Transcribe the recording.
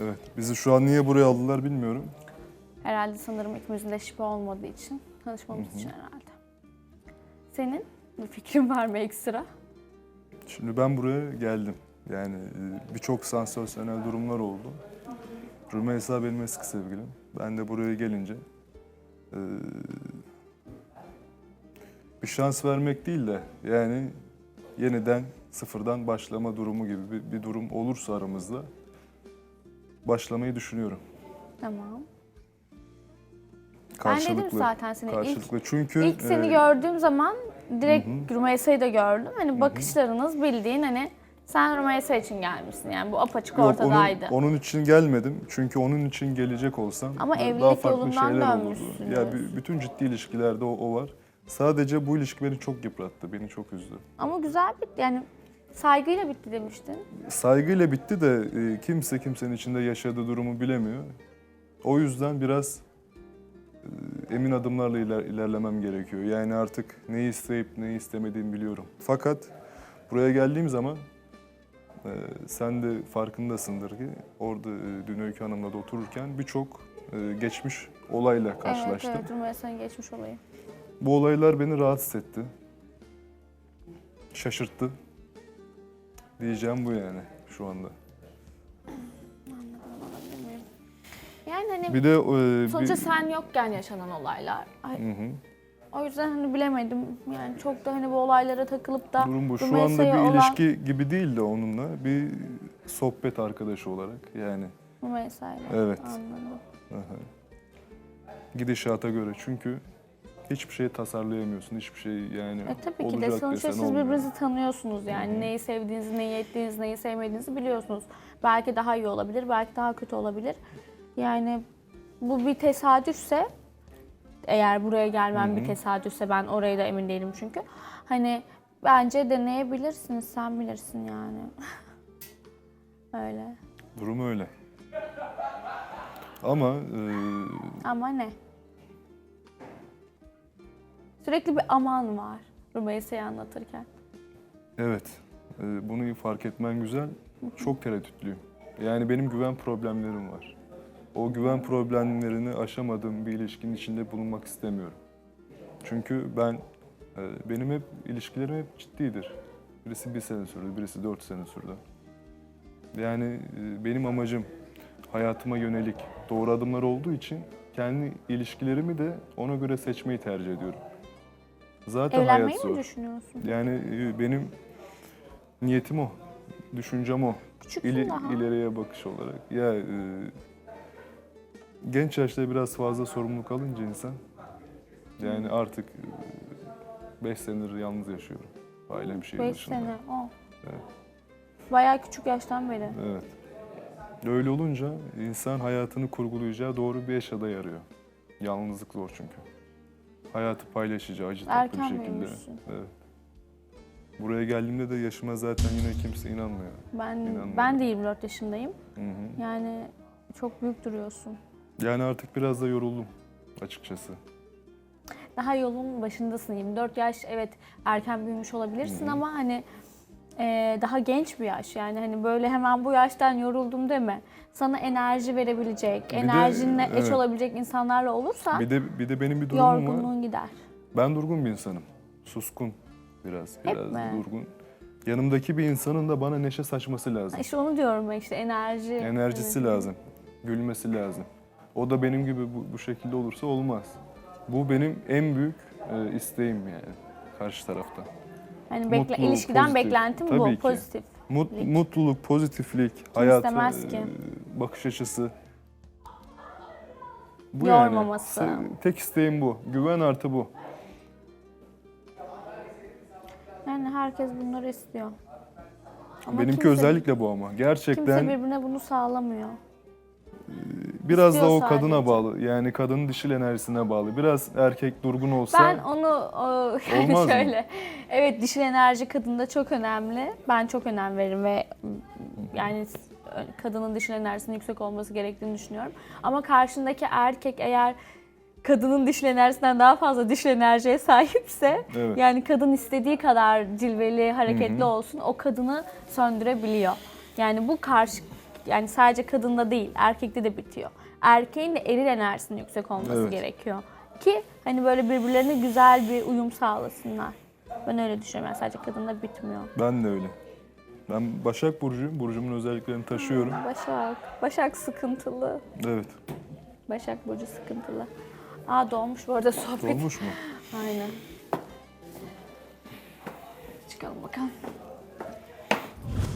Evet. Bizi şu an niye buraya aldılar bilmiyorum. Herhalde sanırım ikimizin de şipi olmadığı için, tanışmamız için herhalde. Senin bir fikrin var mı ekstra? Şimdi ben buraya geldim. Yani e, birçok sansasyonel durumlar oldu. Rümeysa benim eski sevgilim. Ben de buraya gelince e, bir şans vermek değil de yani yeniden sıfırdan başlama durumu gibi bir, bir durum olursa aramızda başlamayı düşünüyorum. Tamam. Ben dedim zaten seni ilk, Karşılıklı. Çünkü ilk seni e, gördüğüm zaman direkt Rümeysa'yı da gördüm. Hani bakışlarınız bildiğin hani sen Rümeysa için gelmişsin yani bu apaçık Yok, ortadaydı. Onun, onun için gelmedim. Çünkü onun için gelecek olsam Ama daha evlilik farklı yolundan şeyler olurdu. dönmüşsünüz. Ya b- bütün ciddi ilişkilerde o, o var. Sadece bu ilişki beni çok yıprattı, beni çok üzdü. Ama güzel bitti yani saygıyla bitti demiştin. Saygıyla bitti de e, kimse kimsenin içinde yaşadığı durumu bilemiyor. O yüzden biraz e, emin adımlarla iler- ilerlemem gerekiyor. Yani artık neyi isteyip neyi istemediğimi biliyorum. Fakat buraya geldiğim zaman e, sen de farkındasındır ki orada e, dün Öykü Hanım'la da otururken birçok e, geçmiş olayla karşılaştım. Evet evet Rümeysa'nın geçmiş olayı. Bu olaylar beni rahatsız etti. Şaşırttı. Diyeceğim bu yani şu anda. Yani hani Bir de e, sonuçta bir, sen yokken yaşanan olaylar. Ay, Hı hı. O yüzden hani bilemedim. Yani çok da hani bu olaylara takılıp da durum bu. Şu anda bir ilişki gibi değil de onunla bir sohbet arkadaşı olarak yani. Rümeysa'yla. Evet. Anladım. Aha. Gidişata göre çünkü hiçbir şey tasarlayamıyorsun. Hiçbir şey yani E tabii ki de sonuçta siz olmuyor. birbirinizi tanıyorsunuz yani. Hı hı. Neyi sevdiğinizi, neyi ettiğinizi, neyi sevmediğinizi biliyorsunuz. Belki daha iyi olabilir, belki daha kötü olabilir. Yani bu bir tesadüfse eğer buraya gelmem Hı bir tesadüfse ben orayı da emin değilim çünkü. Hani bence deneyebilirsiniz, sen bilirsin yani. Öyle. Durum öyle. Ama e, Ama ne? Sürekli bir aman var Rümeysa'yı anlatırken. Evet, e, bunu fark etmen güzel. Çok tereddütlüyüm. Yani benim güven problemlerim var. O güven problemlerini aşamadığım bir ilişkinin içinde bulunmak istemiyorum. Çünkü ben, e, benim hep ilişkilerim hep ciddidir. Birisi bir sene sürdü, birisi dört sene sürdü. Yani e, benim amacım hayatıma yönelik doğru adımlar olduğu için kendi ilişkilerimi de ona göre seçmeyi tercih ediyorum. Zaten Evlenmeyi hayat mi zor. düşünüyorsun? Yani e, benim niyetim o, düşüncem o. Küçüksün İli, daha. ileriye bakış olarak. Ya e, genç yaşta biraz fazla sorumluluk alınca insan yani artık 5 senedir yalnız yaşıyorum. Ailem şehir 5 dışında. sene. O. Evet. Bayağı küçük yaştan beri. Evet. Öyle olunca insan hayatını kurgulayacağı doğru bir yaşa arıyor. Yalnızlık zor çünkü. Hayatı paylaşacağı acı tatlı bir Erken şekilde. büyümüşsün. Evet. Buraya geldiğimde de yaşıma zaten yine kimse inanmıyor. Ben İnanmıyorum. ben de 24 yaşındayım. Hı hı. Yani çok büyük duruyorsun. Yani artık biraz da yoruldum açıkçası. Daha yolun başındasın. 24 yaş evet erken büyümüş olabilirsin ama hani e, daha genç bir yaş. Yani hani böyle hemen bu yaştan yoruldum deme. Sana enerji verebilecek, de, enerjinle eş evet. olabilecek insanlarla olursa Bir de bir de benim bir durumum var. yorgunluğun gider. Ben durgun bir insanım. Suskun biraz, biraz mi? durgun. Yanımdaki bir insanın da bana neşe saçması lazım. İşte onu diyorum ben işte enerji. Enerjisi lazım. Gülmesi lazım. O da benim gibi bu, bu şekilde olursa olmaz. Bu benim en büyük e, isteğim yani karşı tarafta. Hani bekle, Mutlu, ilişkiden pozitif. beklentim Tabii bu ki. pozitif. Mut, mutluluk, pozitiflik, hayat, istemez ki? bakış açısı. Bu Yormaması. Yani. Se- Tek isteğim bu. Güven artı bu. Yani herkes bunları istiyor. Ama Benimki kimse- özellikle bu ama. Gerçekten Kimse birbirine bunu sağlamıyor. Biraz da o kadına sadece. bağlı. Yani kadının dişil enerjisine bağlı. Biraz erkek durgun olsa Ben onu o, yani Olmaz mı? şöyle. Evet dişil enerji kadında çok önemli. Ben çok önem veririm ve yani kadının dişil enerjisinin yüksek olması gerektiğini düşünüyorum. Ama karşındaki erkek eğer kadının dişil enerjisinden daha fazla dişil enerjiye sahipse Evet. yani kadın istediği kadar cilveli, hareketli olsun o kadını söndürebiliyor. Yani bu karşı Yani sadece kadında değil, erkekte de bitiyor. Erkeğin de eril enerjisinin yüksek olması Evet. gerekiyor. Ki hani böyle birbirlerine güzel bir uyum sağlasınlar. Ben öyle düşünüyorum. Yani sadece kadında bitmiyor. Ben de öyle. Ben Başak Burcu'yum. Burcumun özelliklerini taşıyorum. Başak. Başak sıkıntılı. Evet. Başak Burcu sıkıntılı. Aa dolmuş bu arada sohbet. Olmuş mu? Aynen. Çıkalım bakalım.